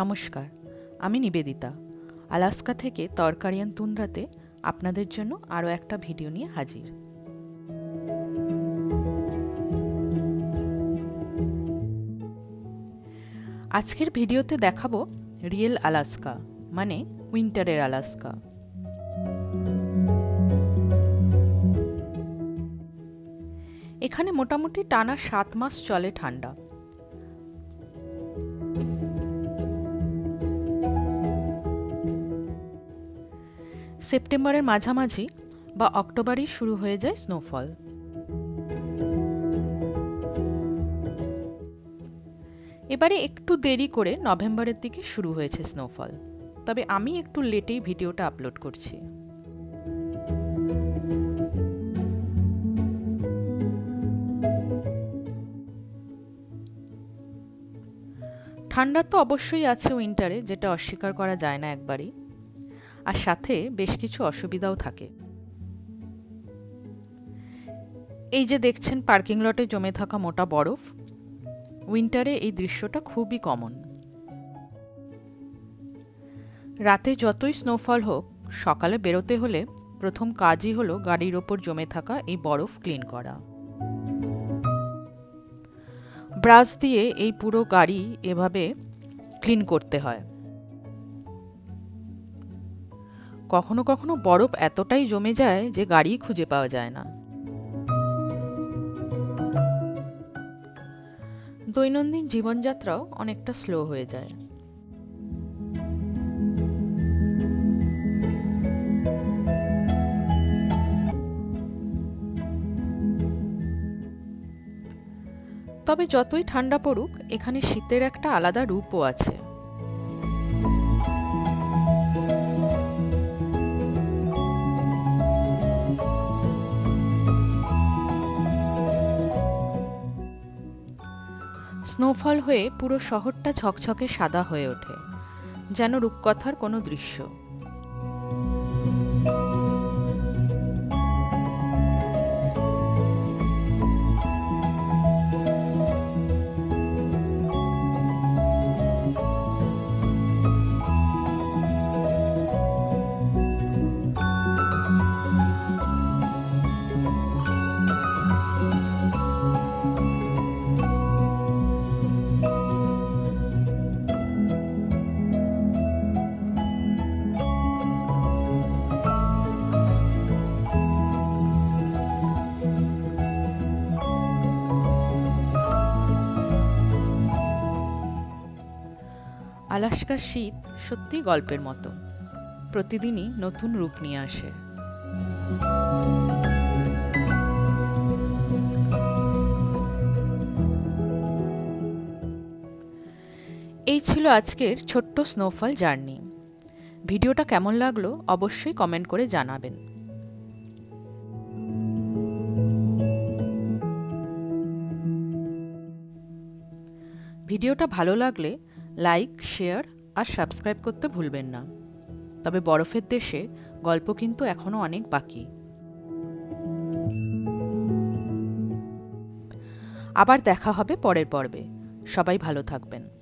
নমস্কার, আমি নিবেদিতা। আলাস্কা থেকে তরকারিয়ান তুন্দ্রাতে আপনাদের জন্য আরও একটা ভিডিও নিয়ে হাজির। আজকের ভিডিওতে দেখাবো রিয়েল আলাস্কা মানে উইন্টারের আলাস্কা। এখানে মোটামুটি টানা সাত মাস চলে ঠান্ডা। সেপ্টেম্বরের মাঝামাঝি বা অক্টোবরেই শুরু হয়ে যায় স্নোফল এবারে একটু দেরি করে নভেম্বরের দিকে শুরু হয়েছে স্নোফল তবে আমি একটু লেটেই ভিডিওটা আপলোড করছি। ঠান্ডা তো অবশ্যই আছে উইন্টারে যেটা অস্বীকার করা যায় না একবারই। আর সাথে বেশ কিছু অসুবিধাও থাকে। এই যে দেখছেন পার্কিং লটে জমে থাকা মোটা বরফ, উইন্টারে এই দৃশ্যটা খুবই কমন। রাতে যতই স্নোফল হোক, সকালে বেরোতে হলে প্রথম কাজই হলো গাড়ির ওপর জমে থাকা এই বরফ ক্লিন করা। ব্রাশ দিয়ে এই পুরো গাড়ি এভাবে ক্লিন করতে হয়। কখনো কখনো বরফ এতটাই জমে যায় যে গাড়ি খুঁজে পাওয়া যায় না। দৈনন্দিন জীবনযাত্রাও অনেকটা স্লো হয়ে যায়। তবে যতই ঠান্ডা পড়ুক, এখানে শীতের একটা আলাদা রূপও আছে। স্নোফল হয়ে পুরো শহরটা ছকছকে সাদা হয়ে ওঠে যেন রূপকথার কোনো দৃশ্য। আলাস্কার শীত সত্যি গল্পের মতো। প্রতিদিনই নতুন রূপ নিয়ে আসে। এই ছিল আজকের ছোট্ট স্নোফল জার্নি। ভিডিওটা কেমন লাগল অবশ্যই কমেন্ট করে জানাবেন। ভিডিওটা ভালো লাগলে লাইক, শেয়ার আর সাবস্ক্রাইব করতে ভুলবেন না। তবে বরফের দেশে গল্প কিন্তু এখনও অনেক বাকি। আবার দেখা হবে পরের পর্বে। সবাই ভালো থাকবেন।